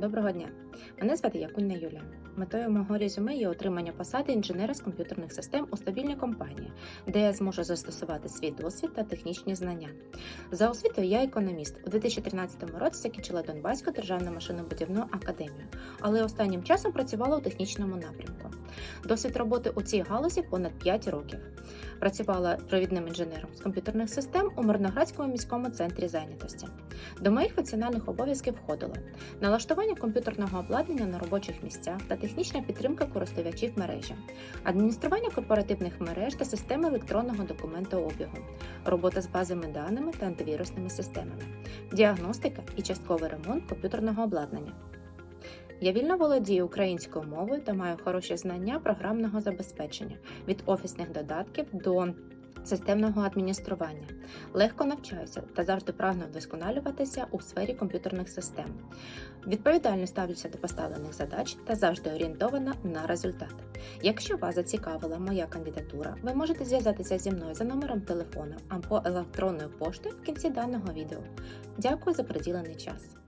Доброго дня! Мене звати Якунна Юля. Метою мого резюме є отримання посади інженера з комп'ютерних систем у стабільній компанії, де я зможу застосувати свій досвід та технічні знання. За освітою я економіст. У 2013 році закінчила Донбаську державну машинобудівну академію, але останнім часом працювала у технічному напрямку. Досвід роботи у цій галузі понад 5 років. Працювала провідним інженером з комп'ютерних систем у Мирноградському міському центрі зайнятості. До моїх функціональних обов'язків входило налаштування комп'ютерного обладнання на робочих місцях та технічна підтримка користувачів мережі, адміністрування корпоративних мереж та систем електронного документообігу, робота з базами даними та антивірусними системами, діагностика і частковий ремонт комп'ютерного обладнання. Я вільно володію українською мовою та маю хороші знання програмного забезпечення від офісних додатків до системного адміністрування. Легко навчаюся та завжди прагну вдосконалюватися у сфері комп'ютерних систем. Відповідально ставлюся до поставлених задач та завжди орієнтована на результат. Якщо вас зацікавила моя кандидатура, ви можете зв'язатися зі мною за номером телефону або електронною поштою в кінці даного відео. Дякую за приділений час.